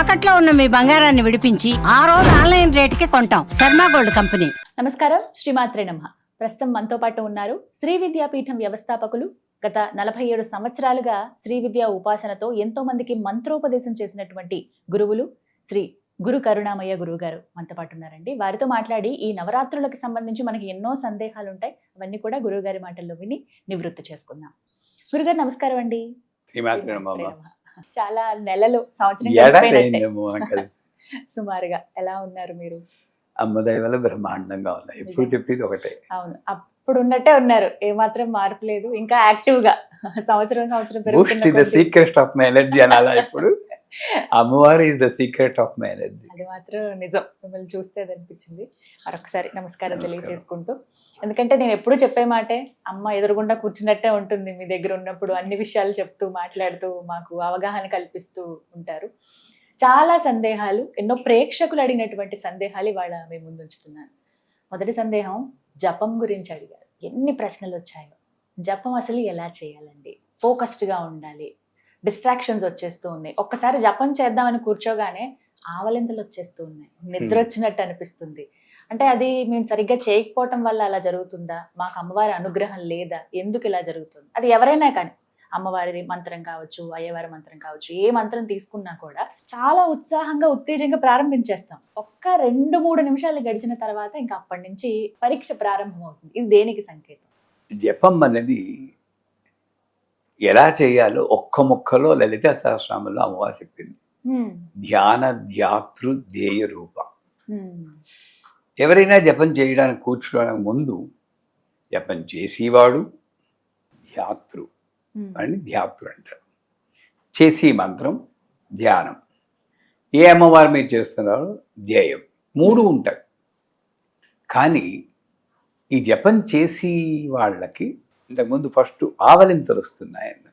తాకట్లో ఉన్న మీ బంగారాన్ని విడిపించి ఆ రోజు ఆన్లైన్ రేటుకి కొంటాం. Sharma gold company. నమస్కారం శ్రీమాత్రే నమ. ప్రస్తుతం మనతో పాటు ఉన్నారు శ్రీ విద్యాపీఠం వ్యవస్థాపకులు. గత నలభై ఏడు సంవత్సరాలుగా శ్రీ విద్యా ఉపాసనతో ఎంతో మందికి మంత్రోపదేశం చేసినటువంటి గురువులు శ్రీ గురు కరుణామయ్య గురువు గారు మనతో పాటు ఉన్నారండి. వారితో మాట్లాడి ఈ నవరాత్రులకు సంబంధించి మనకి ఎన్నో సందేహాలు ఉంటాయి అవన్నీ కూడా గురువు గారి మాటల్లో విని నివృత్తి చేసుకుందాం. గురుగారు నమస్కారం అండి. చాలా నెలలు సంవత్సరం సుమారుగా ఎలా ఉన్నారు మీరు? అమ్మ వల్ల బ్రహ్మాండంగా ఉన్నాయి. ఎప్పుడు చెప్పేది ఒకటే. అవును. అప్పుడు ఉన్నట్టే ఉన్నారు. ఏమాత్రం మార్పు లేదు. ఇంకా యాక్టివ్గా సంవత్సరం సంవత్సరం సీక్రెట్ ఆఫ్ మై ఎనర్జీ అనాలా ఇప్పుడు అమ్మవారు is the secret of my energy అది మాత్రం నిజం. మిమ్మల్ని చూస్తే అది అనిపించింది. మరొకసారి నమస్కారం నమస్కారం. తెలియజేసుకుంటూ. ఎందుకంటే నేను ఎప్పుడూ చెప్పే మాటే అమ్మ ఎదురుగుండా కూర్చున్నట్టే ఉంటుంది మీ దగ్గర ఉన్నప్పుడు అన్ని విషయాలు చెప్తూ మాట్లాడుతూ మాకు అవగాహన కల్పిస్తూ ఉంటారు. చాలా సందేహాలు ఎన్నో ప్రేక్షకులు అడిగినటువంటి సందేహాలు ఇవాళ మీ ముందు ఉంచుతున్నాను. మొదటి సందేహం జపం గురించి అడిగారు. ఎన్ని ప్రశ్నలు వచ్చాయో. జపం అసలు ఎలా చేయాలండి? ఫోకస్డ్గా ఉండాలి. డిస్ట్రాక్షన్స్ వచ్చేస్తూ ఉన్నాయి. ఒక్కసారి జపం చేద్దామని కూర్చోగానే ఆవలింతలు వచ్చేస్తూ ఉన్నాయి. నిద్ర వచ్చినట్టు అనిపిస్తుంది. అంటే అది మేము సరిగ్గా చేయకపోవటం వల్ల అలా జరుగుతుందా? మాకు అమ్మవారి అనుగ్రహం లేదా? ఎందుకు ఇలా జరుగుతుంది? అది ఎవరైనా కానీ అమ్మవారి మంత్రం కావచ్చు అయ్యవారి మంత్రం కావచ్చు ఏ మంత్రం తీసుకున్నా కూడా చాలా ఉత్సాహంగా ఉత్తేజంగా ప్రారంభించేస్తాం. ఒక్క రెండు మూడు నిమిషాలు గడిచిన తర్వాత ఇంకా అప్పటి నుంచి పరీక్ష ప్రారంభం అవుతుంది ఇది దేనికి సంకేతం? జపం అనేది ఎలా చేయాలో ఒక్క ముక్కలో లలిత సహస్రామంలో అమ్మవారు చెప్పింది. ధ్యాన ధ్యాతృ ధ్యేయ రూప. ఎవరైనా జపం చేయడానికి కూర్చోడానికి ముందు జపం చేసేవాడు ధ్యాతృ. అని ధ్యాతృ అంటారు. చేసి మంత్రం ధ్యానం. ఏ అమ్మవారి మీద చేస్తున్నారో ధ్యేయం. మూడు ఉంటాయి. కానీ ఈ జపం చేసి వాళ్ళకి ఇంతకుముందు ఫస్ట్ ఆవలింతలు వస్తున్నాయన్న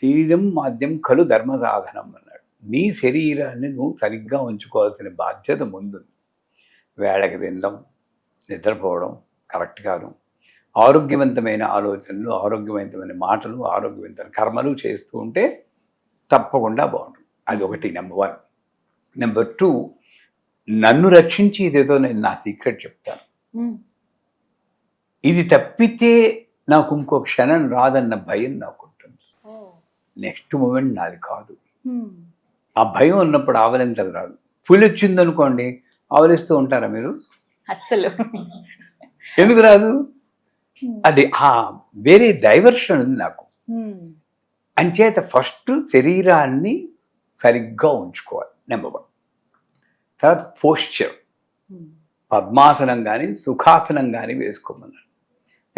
శరీరం మాధ్యం కలు ధర్మ సాధనం అన్నాడు. నీ శరీరాన్ని నువ్వు సరిగ్గా ఉంచుకోవాల్సిన బాధ్యత ముందుంది వేళకి తినడం నిద్రపోవడం కరెక్ట్గాను ఆరోగ్యవంతమైన ఆలోచనలు ఆరోగ్యవంతమైన మాటలు ఆరోగ్యవంతమైన కర్మలు చేస్తూ ఉంటే తప్పకుండా బాగుంటుంది. అది ఒకటి నెంబర్ వన్ నెంబర్ టూ నన్ను రక్షించి ఇదేదో నేను నా సీక్రెట్ చెప్తాను. ఇది తప్పితే నాకు ఇంకో క్షణం రాదన్న భయం నాకు ఉంటుంది. నెక్స్ట్ మూమెంట్ నాది కాదు. ఆ భయం ఉన్నప్పుడు ఆవలింతలు రాదు. పులి వచ్చిందనుకోండి ఆవలిస్తూ ఉంటారా మీరు? అస్సలు. ఎందుకు రాదు? అది ఆ వేరే డైవర్షన్ ఉంది నాకు. అంచేత ఫస్ట్ శరీరాన్ని సరిగ్గా ఉంచుకోవాలి నెంబర్ వన్. తర్వాత పోస్చర్. పద్మాసనం కానీ సుఖాసనం కానీ వేసుకోమన్నాడు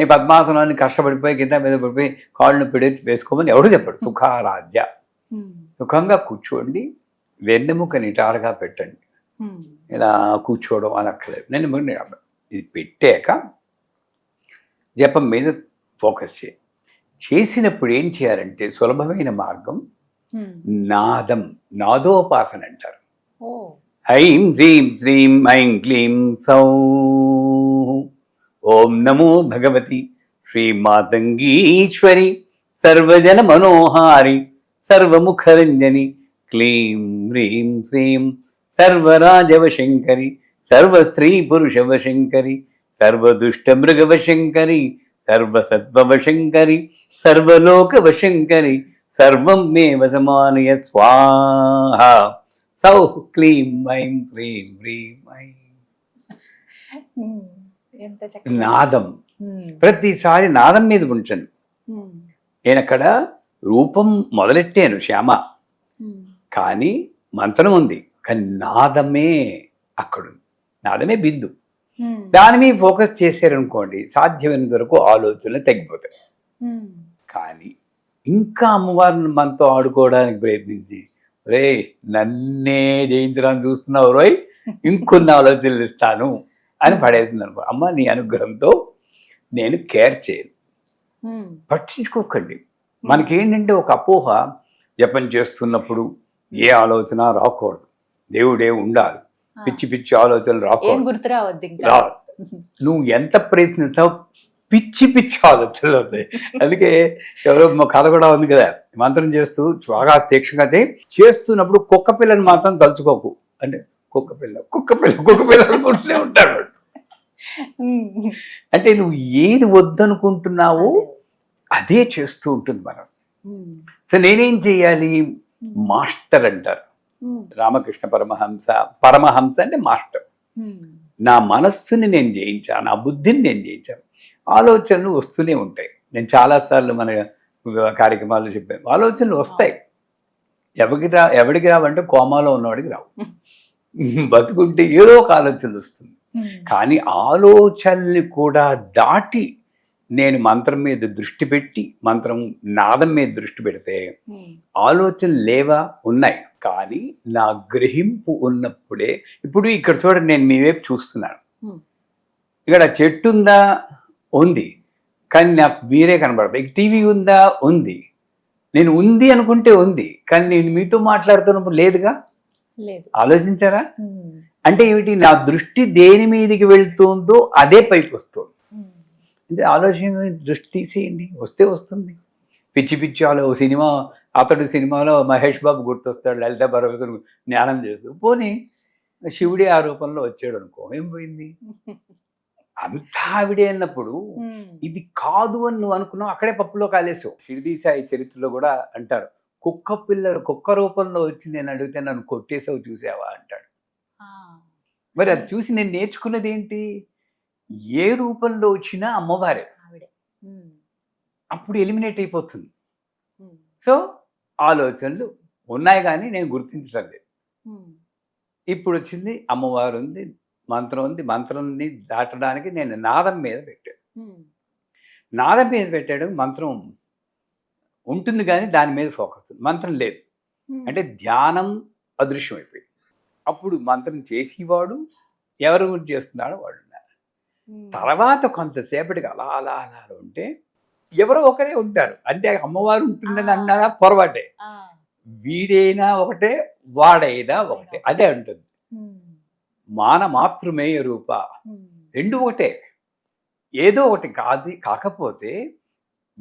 నేను పద్మాసనాన్ని కష్టపడిపోయి కింద మీద పడిపోయి కాళ్ళను పెడెత్తి వేసుకోమని ఎవడు చెప్పాడు. సుఖారాధ్య. సుఖంగా కూర్చోండి వెన్నెముక నిటారుగా పెట్టండి. ఇలా కూర్చోవడం అనక్కర్లేదు. నేను ఇది పెట్టాక జపం మీద ఫోకస్ చేయి. చేసినప్పుడు ఏం చేయాలంటే సులభమైన మార్గం నాదం నాదోపాసన అంటారు ఐం హ్రీం శ్రీం ఐం క్లీం సౌ ఓం నమో భగవతి శ్రీ మాతంగీశ్వరి సర్వజన మనోహారి సర్వముఖరంజని క్లీం హ్రీం శ్రీం సర్వరాజవశంకరి సర్వస్త్రీ పురుషవశంకరి సర్వదుష్టమృగవశంకరి సర్వసత్వవశంకరి సర్వలోకవశంకరి సర్వం మే వసమానయ స్వాహ సౌ క్లీం ఐం క్లీం హ్రీం ఐం. ఎంత చక్కగా నాదం. ప్రతిసారి నాదం మీద ఉంచండి నేను అక్కడ రూపం మొదలెట్టాను శ్యామ. కానీ మంత్రం ఉంది. కానీ నాదమే అక్కడ నాదమే బిందు. దాని మీద ఫోకస్ చేశారనుకోండి సాధ్యమైనంత వరకు ఆలోచనలు తగ్గిపోతాయి కానీ ఇంకా అమ్మవారిని మనతో ఆడుకోవడానికి ప్రయత్నించి రే నన్నే జయించడానికి చూస్తున్నావు రోయ్ ఇంకొన్ని ఆలోచనలు ఇస్తాను. అని పడేసింది అనుకో అమ్మ నీ అనుగ్రహంతో నేను కేర్ చేయను. పట్టించుకోకండి. మనకేంటంటే ఒక అపోహ జపం చేస్తున్నప్పుడు ఏ ఆలోచన రాకూడదు. దేవుడే ఉండాలి. పిచ్చి పిచ్చి ఆలోచనలు రాకూడదు. నువ్వు ఎంత ప్రయత్నిస్తావు? పిచ్చి పిచ్చి ఆలోచనలు ఉన్నాయి అందుకే ఎవరో మా కథ కూడా ఉంది కదా మంత్రం చేస్తూ బాగా తీక్షగా చేయి. చేస్తున్నప్పుడు కుక్క పిల్లని మాత్రం తలుచుకోకు. అంటే కుక్క పిల్ల కుక్క పిల్ల కుక్క పిల్ల అనుకుంటూనే ఉంటాడు. అంటే నువ్వు ఏది వద్దనుకుంటున్నావో అదే చేస్తూ ఉంటుంది మనం. సో నేనేం చేయాలి? మాస్టర్ అంటారు. రామకృష్ణ పరమహంస పరమహంస అంటే మాస్టర్. నా మనస్సుని నేను జయించాను నా బుద్ధిని నేను జయించాను. ఆలోచనలు వస్తూనే ఉంటాయి. నేను చాలాసార్లు మన కార్యక్రమాలు చెప్పాను. ఆలోచనలు వస్తాయి. ఎవరికి రా ఎవడికి రావంటే కోమాలో ఉన్నవాడికి రావు. బతుకుంటే ఏదో ఒక ఆలోచనలు వస్తుంది. కానీ ఆలోచనల్ని కూడా దాటి నేను మంత్రం మీద దృష్టి పెట్టి మంత్రం నాదం మీద దృష్టి పెడితే. ఆలోచనలు లేవా? ఉన్నాయి. కానీ నా గ్రహింపు ఉన్నప్పుడే ఇప్పుడు ఇక్కడ చూడండి నేను మీ వైపు చూస్తున్నాను. ఇక్కడ చెట్టు ఉందా? ఉంది. కానీ నాకు మీరే కనబడతాయి. టీవీ ఉందా? ఉంది. నేను ఉంది అనుకుంటే ఉంది. కానీ నేను మీతో మాట్లాడుతున్నప్పుడు లేదుగా? లేదు. ఆలోచించారా. అంటే ఏమిటి? నా దృష్టి దేని మీదకి వెళ్తుందో అదే పైకి వస్తుంది. ఉమ్. అంటే ఆలోచన దృష్టి తీసేయండి. వస్తే వస్తుంది. పిచ్చి పిచ్చి ఆలో సినిమా అతడు సినిమాలో మహేష్ బాబు గుర్తొస్తాడు లలిత పరమేశ్వరు జ్ఞానం చేస్తూ. పోనీ శివుడి ఆ రూపంలో వచ్చాడు అనుకో ఏం పోయింది? అంతా ఆవిడే అన్నప్పుడు ఉమ్. ఇది కాదు అని నువ్వు అనుకున్నావు అక్కడే పప్పులో కాలేసావు. షిరిడి సాయి చరిత్రలో కూడా అంటారు కుక్క పిల్ల కుక్క రూపంలో వచ్చి నేను అడిగితే నన్ను కొట్టేసావు చూసావా అంటాడు. మరి అది చూసి నేను నేర్చుకున్నది ఏంటి ఏ రూపంలో వచ్చినా అమ్మవారే. అప్పుడు ఎలిమినేట్ అయిపోతుంది. సో ఆలోచనలు ఉన్నాయి కానీ నేను గుర్తించడం లేదు ఉమ్. ఇప్పుడు వచ్చింది అమ్మవారు ఉంది మంత్రం ఉంది మంత్రాన్ని దాటడానికి నేను నాదం మీద పెట్టాను ఉమ్. నాదం మీద పెట్టాడు మంత్రం ఉంటుంది కానీ దాని మీద ఫోకస్ మంత్రం లేదు. అంటే ధ్యానం అదృశ్యం అయిపోయింది అప్పుడు మంత్రం చేసేవాడు ఎవరు గురించి చేస్తున్నాడో వాడు ఉన్నారు. తర్వాత కొంతసేపటికి అలా అలా అలా ఉంటే ఎవరో ఒకరే ఉంటారు. అంటే అమ్మవారు ఉంటుందని అన్నారా? పొరపాటే. వీడైనా ఒకటే వాడైనా ఒకటే. అదే ఉంటుంది. మాన మాతృమేయ రూప. రెండు ఒకటే. ఏదో ఒకటి కాదు కాకపోతే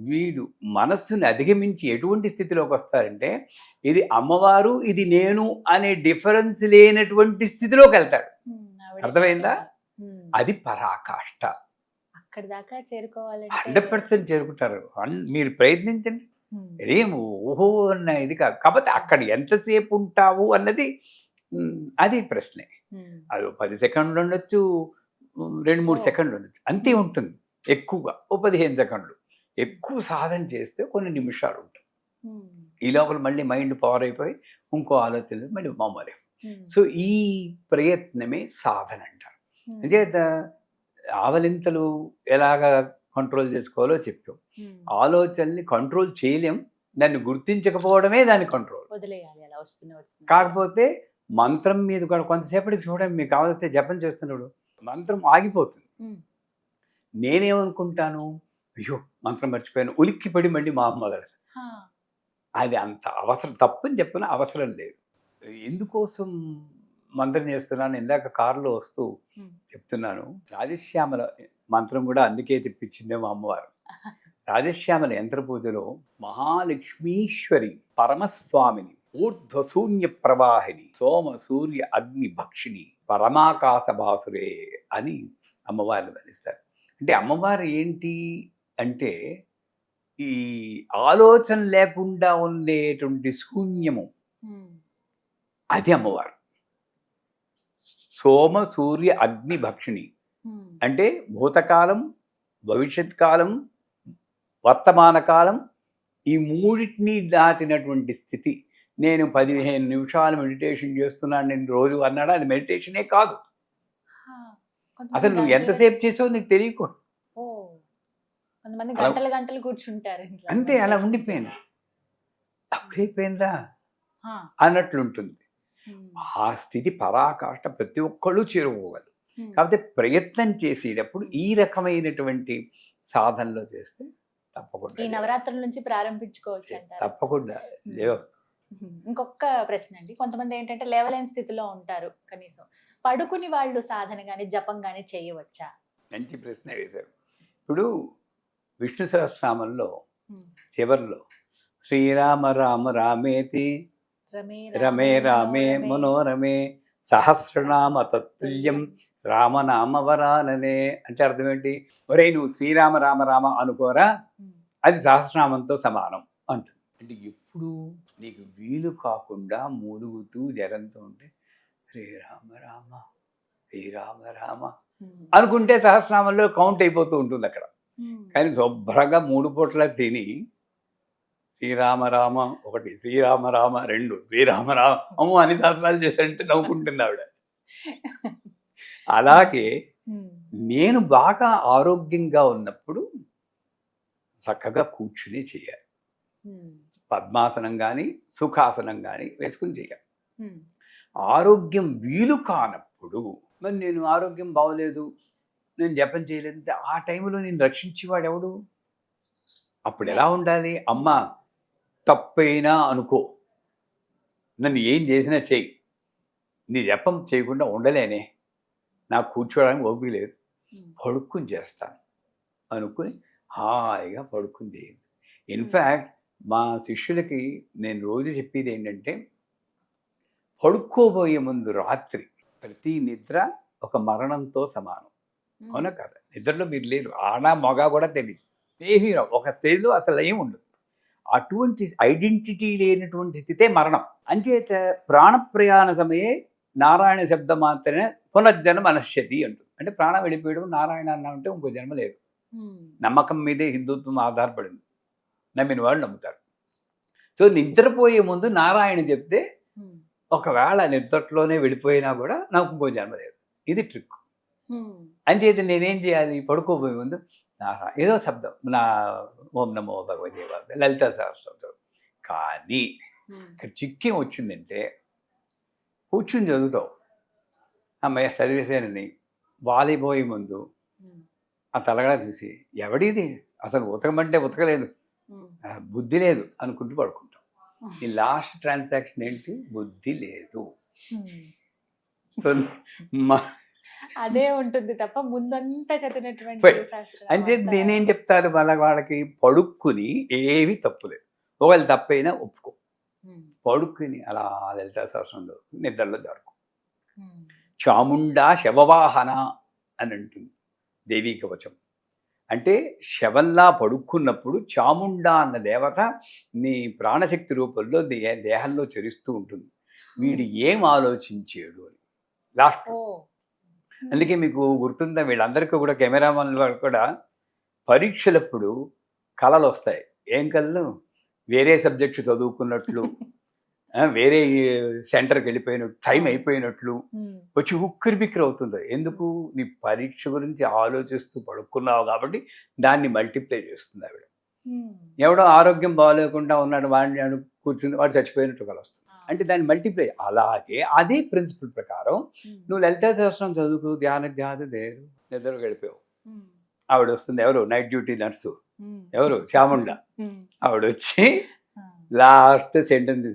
వీడు మనస్సుని అధిగమించి ఎటువంటి స్థితిలోకి వస్తారంటే ఇది అమ్మవారు ఇది నేను అనే డిఫరెన్స్ లేనటువంటి స్థితిలోకి వెళ్తాడు. అర్థమైందా? అది పరాకాష్ట. అక్కడి దాకా చేరుకోవాలంటే హండ్రెడ్ పర్సెంట్ చేరుకుంటారు. మీరు ప్రయత్నించండి. ఏం ఓహో అన్న ఇది కాదు కాకపోతే అక్కడ ఎంతసేపు ఉంటావు అన్నది అది ప్రశ్నే. అది పది సెకండ్లు ఉండొచ్చు రెండు మూడు. సెకండ్లు ఉండొచ్చు. అంతే ఉంటుంది. ఎక్కువగా ఓ పదిహేను సెకండ్లు. ఎక్కువ సాధన చేస్తే కొన్ని నిమిషాలు ఉంటాయి. ఈ లోపల మళ్ళీ మైండ్ పవర్ అయిపోయి ఇంకో ఆలోచనలు మళ్ళీ మామూలే. సో ఈ ప్రయత్నమే సాధన అంటారు. అంచేత ఆవలింతలు ఎలాగా కంట్రోల్ చేసుకోవాలో చెప్పాం ఉమ్. ఆలోచనల్ని కంట్రోల్ చేయలేం దాన్ని గుర్తించకపోవడమే దాని కంట్రోల్ కాకపోతే మంత్రం మీద కూడా కొంతసేపటికి చూడండి మీకు కావాల్స్తే జపం చేస్తున్నాడు మంత్రం ఆగిపోతుంది. నేనేమనుకుంటాను అయ్యో మంత్రం మర్చిపోయాను. ఉలిక్కి పడి మళ్ళీ మా హా. అది అంత అవసరం తప్పని చెప్పిన అవసరం లేదు. ఎందుకోసం మంత్రం చేస్తున్నాను? ఇందాక కారులో వస్తూ. చెప్తున్నాను. రాజశ్యామల మంత్రం కూడా అందుకే తెప్పించిందే మా అమ్మవారు. రాజశ్యామల యంత్ర పూజలో మహాలక్ష్మీశ్వరి పరమస్వామిని ఊర్ధ్వశూన్య ప్రవాహిని సోమ సూర్య అగ్ని భక్షిణి పరమాకాశ భాసురే అని అమ్మవారిని వర్ణిస్తారు అంటే అమ్మవారు ఏంటి? అంటే ఈ ఆలోచన లేకుండా ఉండేటువంటి శూన్యము. అది అమ్మవారు. సోమ సూర్య అగ్ని భక్షిణి. అంటే భూతకాలం భవిష్యత్ కాలం వర్తమాన కాలం ఈ మూడింటిని దాటినటువంటి స్థితి. నేను పదిహేను నిమిషాలు మెడిటేషన్ చేస్తున్నాను. నేను రోజు అన్నాడా? అది మెడిటేషనే కాదు. అసలు నువ్వు ఎంతసేపు చేసావో నీకు తెలియకూడదు. కొంతమంది గంటలు గంటలు కూర్చుంటారు. అంతే అలా ఉండిపోయాను. అప్పుడైపోయిందా? హా. అన్నట్లు ఉంటుంది ఉమ్. ఆ స్థితి పరాకాష్ట ప్రతి ఒక్కళ్ళు చేరుకోగలరు ఉమ్. కాకపోతే ప్రయత్నం చేసేటప్పుడు ఈ రకమైనటువంటి సాధనలో చేస్తే తప్పకుండా ఈ నవరాత్రుల నుంచి ప్రారంభించుకోవచ్చు తప్పకుండా ఇదే వస్తుంది ఇంకొక ప్రశ్న అండి. కొంతమంది ఏంటంటే లేవలేని స్థితిలో ఉంటారు కనీసం. పడుకుని వాళ్ళు సాధన గాని జపం గాని చేయవచ్చా? మంచి ప్రశ్న వేశారు. ఇప్పుడు విష్ణు సహస్రనామంలో. చివర్లో శ్రీరామ రామ రామేతి రమే రమే రామే మనోరమే సహస్రనామ తత్తుల్యం రామనామ వరాననే అంటే అర్థం ఏంటి ఒరే నువ్వు శ్రీరామ రామ రామ అనుకోరా. అది సహస్రనామంతో సమానం అంటుంది అంటే ఎప్పుడు నీకు వీలు కాకుండా మూలుగుతూ జరంతో ఉంటే శ్రీరామ రామ శ్రీరామ రామ. అనుకుంటే సహస్రనామంలో కౌంట్ అయిపోతూ ఉంటుంది అక్కడ. కానీ శుభ్రంగా మూడు పూట్ల తిని శ్రీరామ రామ ఒకటి శ్రీరామ రామ రెండు శ్రీరామ రామ అమ్మో అన్ని శాస్త్రాలు చేశారంటే నవ్వుకుంటుంది ఆవిడ అలాగే. నేను బాగా ఆరోగ్యంగా ఉన్నప్పుడు చక్కగా కూర్చుని చేయాలి. పద్మాసనం కానీ సుఖాసనం కానీ వేసుకుని చేయాలి. ఆరోగ్యం వీలు కానప్పుడు మరి నేను ఆరోగ్యం బాగోలేదు నేను జపం చేయలేదు ఆ టైంలో నేను రక్షించేవాడు ఎవడు? అప్పుడు ఎలా ఉండాలి? అమ్మ తప్పైనా అనుకో. నన్ను ఏం చేసినా చెయ్యి. నీ జపం చేయకుండా ఉండలేనే. నాకు కూర్చోవడానికి ఓపిక లేదు. ఉమ్. పడుక్కుని చేస్తాను. అనుకుని హాయిగా పడుకుని చేయండి. ఇన్ఫ్యాక్ట్ మా శిష్యులకి నేను రోజు చెప్పేది ఏంటంటే పడుకోబోయే ముందు రాత్రి ప్రతి నిద్ర ఒక మరణంతో సమానం. అవునా కదా? నిద్రలో మీరు లేరు. ఆడ మగ కూడా తెలియదు ఏమీ. ఒక స్టేజ్లో అసలు ఏం ఉండదు. అటువంటి ఐడెంటిటీ లేనటువంటి స్థితే మరణం. అంచేత ప్రాణప్రయాణ సమయే నారాయణ శబ్ద మాత్రమే పునర్జన్మ మనశ్యతి అంటుంది. అంటే ప్రాణం వెళ్ళిపోయడం నారాయణ అన్న అంటే ఇంకో జన్మ లేదు. నమ్మకం మీదే హిందుత్వం ఆధారపడింది. నమ్మిన వాళ్ళు నమ్ముతారు. సో నిద్రపోయే ముందు నారాయణ చెప్తే. ఒకవేళ నిద్రలోనే వెళ్ళిపోయినా కూడా నాకు ఇంకో జన్మ లేదు. ఇది ట్రిక్. అంచేత నేనేం చేయాలి? పడుకోబోయే ముందు నారా ఏదో శబ్దం. నా ఓం నమో భగవదేవ లలిత సహస్రం కానీ. ఇక్కడ చిక్కేం వచ్చిందంటే కూర్చుని చదువుతావు. అమ్మయ్య చదివేసానని వాలిపోయే ముందు. ఆ తలగడ చూసి ఎవడిది? అసలు ఉతకమంటే ఉతకలేదు. బుద్ధి లేదు అనుకుంటూ పడుకుంటాం. ఈ లాస్ట్ ట్రాన్సాక్షన్ ఏంటి? బుద్ధి లేదు. మా అదే ఉంటుంది తప్ప ముందంతా చదివినటువంటి అంటే నేనేం చెప్తాను వాళ్ళ వాళ్ళకి పడుక్కుని ఏవి తప్పులేదు. ఒకవేళ తప్పైనా ఒప్పుకో. పడుక్కుని అలా లలిత సహస్రంలో నిద్రలో జరుపు. చాముండా శవవాహన అని అంటుంది దేవీ కవచం అంటే శవంలా పడుకున్నప్పుడు చాముండా అన్న దేవత నీ ప్రాణశక్తి రూపంలో దేహంలో చరిస్తూ ఉంటుంది. వీడు ఏం ఆలోచించాడు అని. లాస్ట్. అందుకే మీకు గుర్తుందా వీళ్ళందరికీ కూడా కెమెరామన్ వాళ్ళు కూడా పరీక్షలప్పుడు కళలు వస్తాయి ఏం కళలు వేరే సబ్జెక్టు చదువుకున్నట్లు వేరే సెంటర్కి వెళ్ళిపోయినట్టు టైం అయిపోయినట్లు. వచ్చి ఉక్కిరి బిక్కిరి అవుతుంది ఎందుకు నీ పరీక్ష గురించి ఆలోచిస్తూ పడుకున్నావు కాబట్టి దాన్ని మల్టిప్లై చేస్తుంది ఆవిడ. ఎవడో ఆరోగ్యం బాగాలేకుండా ఉన్నాడు వాడిని అను కూర్చుని వాడు చచ్చిపోయినట్టు కలుస్తుంది అంటే దాన్ని మల్టిప్లై అలాగే అదే ప్రిన్సిపల్ ప్రకారం ఉమ్. నువ్వు లలితా సహస్రం చదువుకు ధ్యాన ధ్యాన దేరు నిద్ర గడిపావు ఉమ్. ఆవిడ వస్తుంది ఎవరు నైట్ డ్యూటీ నర్సు. ఎవరు చాముండ ఉమ్. ఆవిడ వచ్చి. లాస్ట్ సెంటెన్స్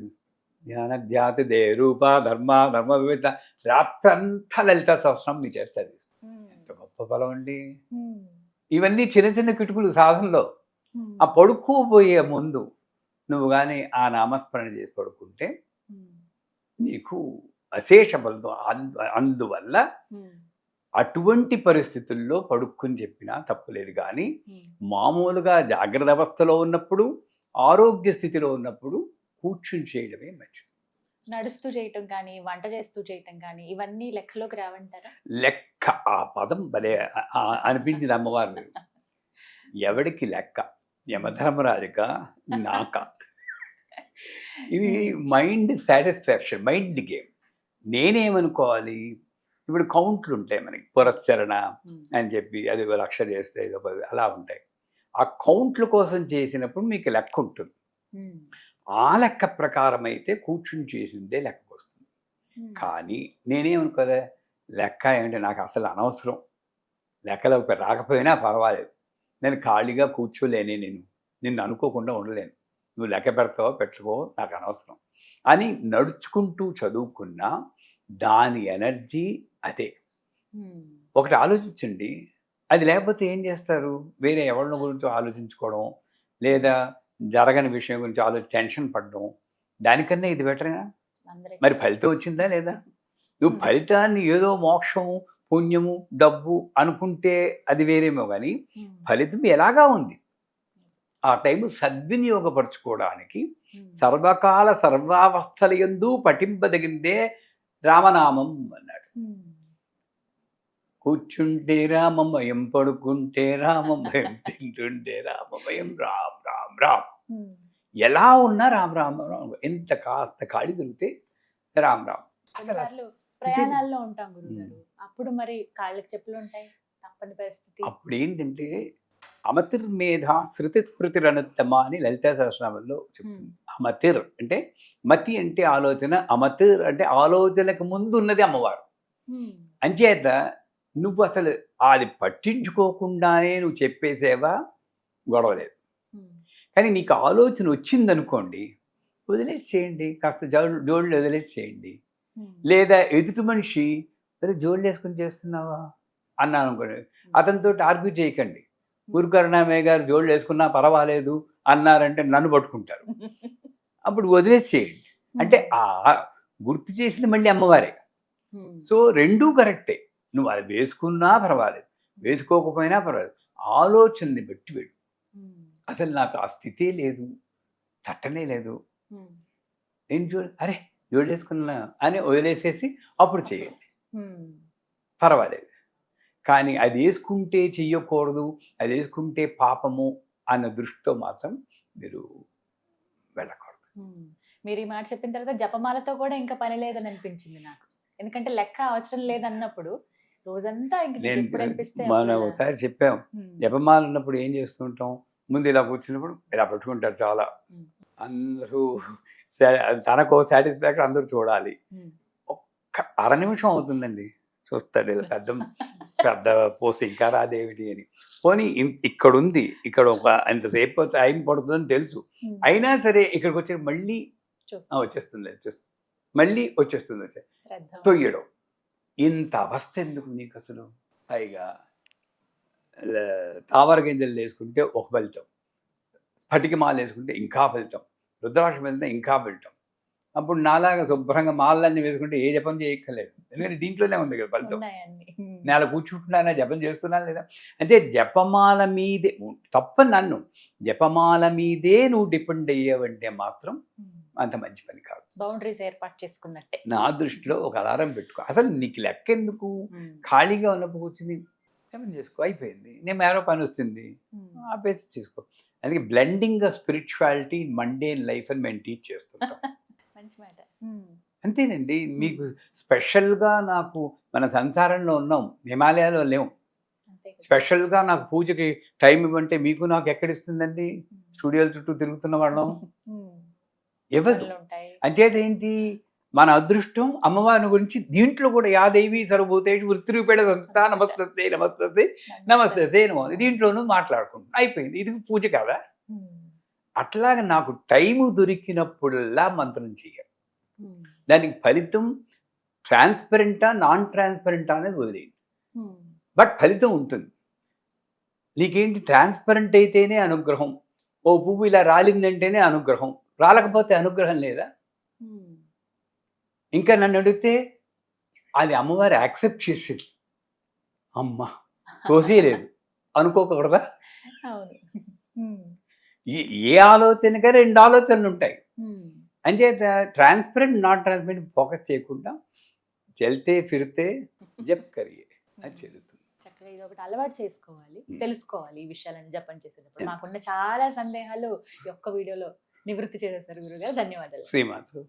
ధ్యాన ధ్యాత దే రూప ధర్మ ధర్మ వివిధ రాత్రంతా లలిత సహస్రం మీ చేస్తారు. ఎంత గొప్ప ఫలం అండి. ఇవన్నీ చిన్న చిన్న కిటుకులు సాధనలో. ఆ పడుకోబోయే ముందు నువ్వు కానీ ఆ నామస్మరణ చేసి పడుకుంటే. నీకు అశేష అందు- అందువల్ల. అటువంటి పరిస్థితుల్లో పడుక్కుని చెప్పినా తప్పులేదు కానీ. మామూలుగా జాగ్రత్త అవస్థలో ఉన్నప్పుడు ఆరోగ్య స్థితిలో ఉన్నప్పుడు కూర్చుని చేయడమే మంచిది నడుస్తూ చేయటం కానీ వంట చేస్తూ చేయటం కానీ ఇవన్నీ లెక్కలోకి రావంటారా లెక్క ఆ పదం భలే అనిపించింది అమ్మవారు ఎవడికి లెక్క యమధర్మరాజుక నాక. ఇది మైండ్ సాటిస్ఫాక్షన్ మైండ్ గేమ్ నేనేమనుకోవాలి? ఇప్పుడు కౌంట్లు ఉంటాయి మనకి పురస్చరణ ఉమ్. అని చెప్పి అది లక్ష చేస్తే అలా ఉంటాయి. ఆ కౌంట్ల కోసం చేసినప్పుడు మీకు లెక్క ఉంటుంది. ఆ లెక్క ప్రకారం అయితే కూర్చుని చేసిందే లెక్క వస్తుంది. కానీ నేనేమనుకోలే లెక్క ఏంటి నాకు అసలు అనవసరం. లెక్కలో రాకపోయినా పర్వాలేదు. నేను ఖాళీగా కూర్చోలేనే నేను. నిన్ను అనుకోకుండా ఉండలేను. నువ్వు లెక్క పెడతావో పెట్టుకో నాకు అనవసరం. అని నడుచుకుంటూ చదువుకున్నా దాని ఎనర్జీ అదే. ఒకటి ఆలోచించండి. అది లేకపోతే ఏం చేస్తారు? వేరే ఎవరిని గురించి ఆలోచించుకోవడం లేదా జరగని విషయం గురించి ఆలోచి టెన్షన్ పడడం దానికన్నా ఇది బెటరేనా? మరి ఫలితం వచ్చిందా లేదా? నువ్వు ఫలితాన్ని ఏదో మోక్షము పుణ్యము డబ్బు అనుకుంటే అది వేరేమో కానీ ఫలితం ఎలాగా ఉంది? ఆ టైం సద్వినియోగపరచుకోవడానికి సర్వకాల సర్వావస్థల ఎందు పఠింపదగిందే రామనామం అన్నాడు. కూర్చుంటే రామమయం పడుకుంటే రామమయం తింటుంటే రామమయం రామ్ రామ్ రామ్. ఎలా ఉన్నా రామ్ రామ్ రామ్. ఎంత కాస్త ఖాళీ దొరికితే రామ్ రామ్. ప్రయాణాల్లో ఉంటాం గురుగారు. అప్పుడు మరి కాళ్ళకి చెప్పులు ఉంటాయి? తప్పని పరిస్థితి. అప్పుడు ఏంటంటే అమతిర్మేధ శృతి స్మృతిరనుత్తమ అని లలితా సహస్రనామంలో చెప్తుంది. అమతిర్ అంటే మతి అంటే ఆలోచన అమతిర్ అంటే ఆలోచనకు ముందు ఉన్నది అమ్మవారు అంచేత నువ్వు అసలు అది పట్టించుకోకుండానే నువ్వు చెప్పేసేవా? గొడవ లేదు. కానీ నీకు ఆలోచన వచ్చిందనుకోండి వదిలేసి చేయండి కాస్త జోళ్ళు వదిలేసి చేయండి లేదా ఎదుటి మనిషి సరే జోళ్ళు వేసుకుని చేస్తున్నావా? అన్నాను అనుకోండి. అతనితో ఆర్గ్యూ చేయకండి. గురుకరుణామయ్య గారు జోళ్ళు వేసుకున్నా పర్వాలేదు అన్నారంటే నన్ను పట్టుకుంటారు. అప్పుడు వదిలేసి చేయండి అంటే ఆ గుర్తు చేసింది మళ్ళీ అమ్మవారే. సో రెండూ కరెక్టే. నువ్వు అది వేసుకున్నా పర్వాలేదు. వేసుకోకపోయినా పర్వాలేదు. ఆలోచనని బట్టి వెళ్ళు. అసలు నాకు ఆ స్థితే లేదు. తట్టనే లేదు. నేను జోడు అరే జోడు వేసుకున్నా అని వదిలేసేసి అప్పుడు చేయండి. పర్వాలేదు. కానీ అది వేసుకుంటే చెయ్యకూడదు అది వేసుకుంటే పాపము అన్న దృష్టితో మాత్రం మీరు వెళ్ళకూడదు. మీరు ఈ మాట చెప్పిన తర్వాత జపమాలతో కూడా ఇంకా పని లేదని అనిపించింది నాకు. ఎందుకంటే లెక్క అవసరం లేదన్నప్పుడు రోజంతా మనం. ఒకసారి చెప్పాం. జపమాల ఉన్నప్పుడు ఏం చేస్తుంటాం? ముందు ఇలా కూర్చున్నప్పుడు ఇలా పట్టుకుంటారు చాలా. అందరూ తనకో సాటిస్ఫాక్షన్ అందరూ చూడాలి. ఒక్క అర నిమిషం అవుతుందండి. చూస్తాడు ఏదో పెద్ద పెద్ద పోసి ఇంకా రాదేమిటి అని. పోనీ ఇక్కడ ఉంది ఇక్కడ ఒక ఎంతసేపు టైం పడుతుందని తెలుసు. అయినా సరే ఇక్కడికి వచ్చి మళ్ళీ వచ్చేస్తుంది వచ్చేస్తుంది మళ్ళీ వచ్చేస్తుంది వచ్చే తొయ్యడం. ఇంత అవస్థ ఎందుకు నీకు అసలు? పైగా తామర గింజలు వేసుకుంటే ఒక ఫలితం. స్ఫటిక మాల వేసుకుంటే ఇంకా ఫలితం. రుద్రాక్షం వెళ్తే ఇంకా ఫలితం. అప్పుడు నాలాగా శుభ్రంగా మాలన్నీ వేసుకుంటే ఏ జపం చేయక్కర్లేదు. ఎందుకంటే దీంట్లోనే ఉంది కదా ఫలితం. నేల కూర్చుంటున్నానా జపం చేస్తున్నానా లేదా? అంటే జపమాల మీదే తప్ప నన్ను జపమాల మీదే నువ్వు డిపెండ్ అయ్యావంటే మాత్రం. అంత మంచి పని కాదు. బౌండరీస్ ఏర్పాటు చేసుకున్నట్టే. నా దృష్టిలో ఒక అలారం పెట్టుకో. అసలు నీకు లెక్క ఎందుకు? ఖాళీగా ఉన్నప్పుడు కూర్చుని జపం చేసుకో అయిపోయింది. నేను మేరో పని వస్తుంది. ఆపేసి చేసుకో. అందుకే బ్లెండింగ్ స్పిరిచువాలిటీ మండే లైఫ్ అని మేము టీచ్ చేస్తుంటాం. మంచి మాట. అంతేనండి. మీకు స్పెషల్గా నాకు మన సంసారంలో ఉన్నాం. హిమాలయాలో లేవు. స్పెషల్గా నాకు పూజకి టైం ఇవ్వంటే మీకు నాకు ఎక్కడిస్తుందండి? స్టూడియోల చుట్టూ తిరుగుతున్న వాళ్ళం. ఎవరు? అంచేత ఏంటి మన అదృష్టం అమ్మవారిని గురించి దీంట్లో కూడా యాదేవి సర్వభూతేషు వృత్తిరూపేణ సంస్థ నమస్తే నమస్తే నమస్తే నమో. దీంట్లోనూ మాట్లాడుకుంటాం అయిపోయింది. ఇది పూజ కదా? అట్లాగా నాకు టైము దొరికినప్పుడల్లా మంత్రం చేయాలి దానికి ఫలితం ట్రాన్స్పరెంటా నాన్ ట్రాన్స్పరెంటా అనేది వదిలేయండి. బట్ ఫలితం ఉంటుంది. నీకేంటి ట్రాన్స్పరెంట్ అయితేనే అనుగ్రహం. ఓ పువ్వు ఇలా రాలిందంటేనే అనుగ్రహం. రాలకపోతే అనుగ్రహం లేదా? ఇంకా నన్ను అడిగితే అది అమ్మవారు యాక్సెప్ట్ చేసింది. అమ్మ తోసేయలేదు. అనుకోకూడదా? ఏ- ఏ ఆలోచనగా రెండు ఆలోచనలు ఉంటాయి. అంచేత ట్రాన్స్పరెంట్ నాట్ ట్రాన్స్పరెంట్ ఫోకస్ చేయకుండా చెల్తే ఫిరితే జప్ కరియే అది చెల్లుతుంది చక్కగా ఇది ఒకటి అలవాటు చేసుకోవాలి. తెలుసుకోవాలి ఈ విషయాలను జపం చేసేటప్పుడు. మాకున్న చాలా సందేహాలు ఈ ఒక్క వీడియోలో నివృత్తి చేసేసారు గురుగారు. ధన్యవాదాలు. శ్రీమాతృ.